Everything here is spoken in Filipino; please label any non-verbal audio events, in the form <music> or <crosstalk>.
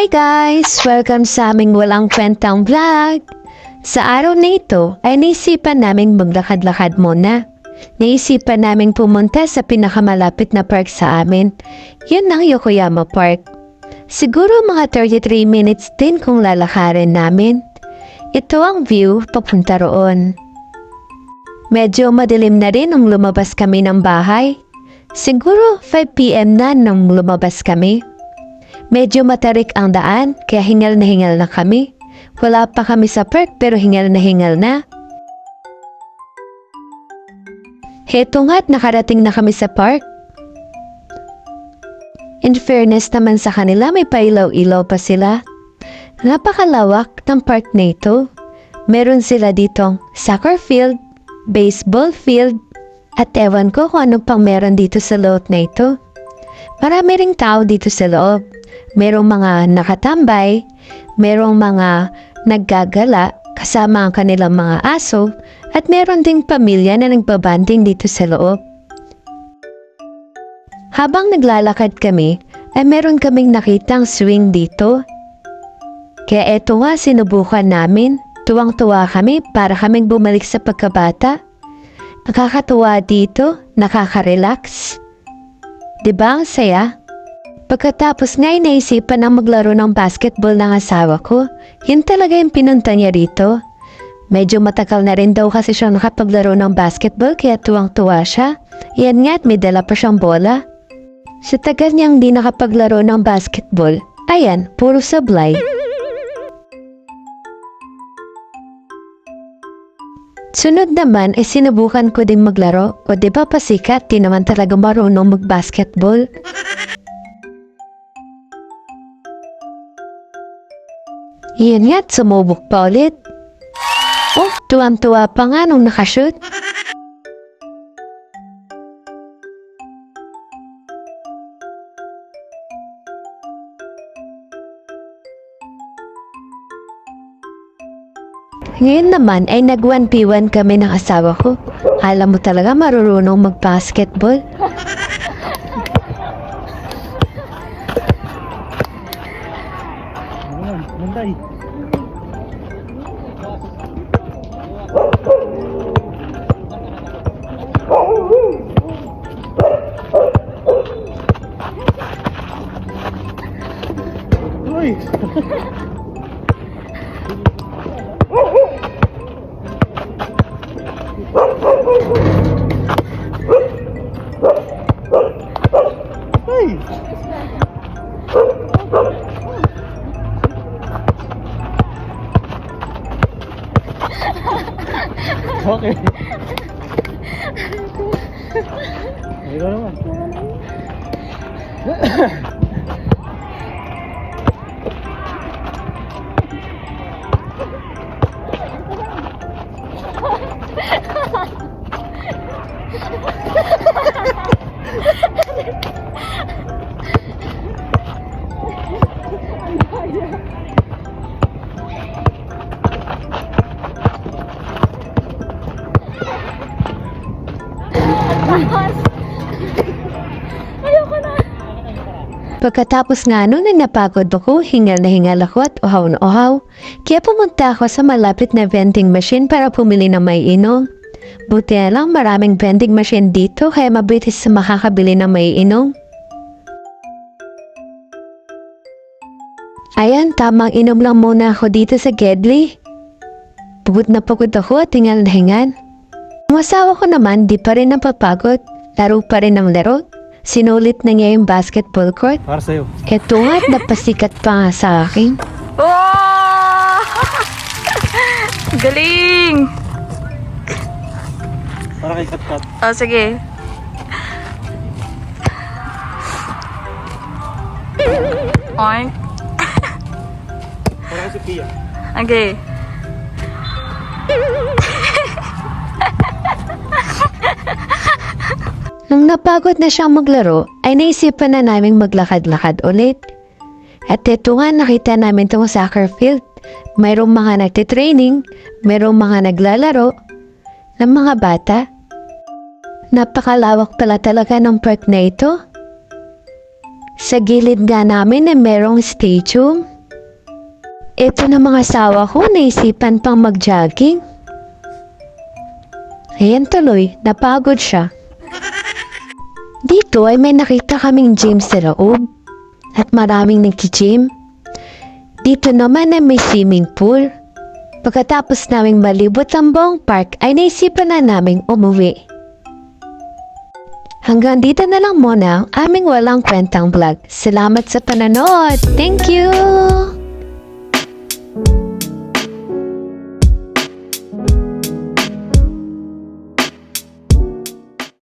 Hi guys! Welcome sa aming walang kwentang vlog! Sa araw na ito ay naisipan naming maglakad-lakad muna. Naisipan naming pumunta sa pinakamalapit na park sa amin. Yun ang Yokoyama Park. Siguro mga 33 minutes din kung lalakarin namin. Ito ang view papunta roon. Medyo madilim na rin nung lumabas kami ng bahay. Siguro 5pm na nung lumabas kami. Medyo matarik ang daan, kaya hingal na hingal na kami. Wala pa kami sa park pero hingal na hingal na. Heto nga't nakarating na kami sa park. In fairness naman sa kanila, may pailaw-ilaw pa sila. Napakalawak ng park na ito. Meron sila ditong soccer field, baseball field, at ewan ko kung ano pang meron dito sa loob na ito. Marami ring tao dito sa loob. Merong mga nakatambay, merong mga naggagala kasama ang kanilang mga aso, at meron ding pamilya na nagbabanding dito sa loob. Habang naglalakad kami, ay meron kaming nakitang swing dito. Kaya eto nga sinubukan namin. Tuwang-tuwa kami para kaming bumalik sa pagkabata. Nakakatuwa dito, nakaka-relax. Diba ang saya? Pagkatapos nga'y naisipan na maglaro ng basketball ng asawa ko, yun talaga yung pinunta niya rito. Medyo matagal na rin daw kasi siya nakapaglaro ng basketball kaya tuwang-tuwa siya. Yan nga't may dala pa siyang bola. Sa tagal niyang di nakapaglaro ng basketball, ayan, puro sablay. Sunod naman ay sinubukan ko ding maglaro o di ba pasikat di naman talaga marunong mag-basketball. Iyan nga't sumubok pa ulit. Oh, tuwang-tuwa pa nga nung nakashoot. Ngayon naman ay nag 1v1 kami ng asawa ko. Alam mo talaga marunong mag-basketball. <laughs> Okay. Ayun naman. <laughs> Bye. Pagkatapos nga nun ay napagod ako, hingal na hingal ako at uhaw na uhaw. Kaya pumunta ako sa malapit na vending machine para pumili ng may inom. Buti lang maraming vending machine dito kaya mabitis sa makakabili ng may inom. Ayan, tamang inom lang muna ako dito sa Gedli. Pagod na pagod ako at hingal na hingal. Ang ko naman di pa rin napapagod. Laro pa rin ng laro. Sinulit na niya yung basketball court. Para sa'yo. Eto nga't <laughs> napasikat pa nga sa akin. Wow! <laughs> Galing! Para kay Katkat. Oh, sige. Oink. Para kay Sophia. Okay. Nung napagod na siyang maglaro, ay naisipan na naming maglakad-lakad ulit. At ito nga nakita namin itong soccer field. Mayroong mga nagtitraining, mayroong mga naglalaro ng mga bata. Napakalawak pala talaga ng park na ito. Sa gilid nga namin ay merong stadium. Ito na mga asawa ko, naisipan pang mag-jogging. Ayan tuloy, napagod siya. Dito ay may nakita kaming gym sa loob. At maraming nag-gym. Dito naman ay may swimming pool. Pagkatapos naming malibot ang buong park ay naisipan na naming umuwi. Hanggang dito na lang muna ang aming walang kwentang vlog. Salamat sa panonood. Thank you!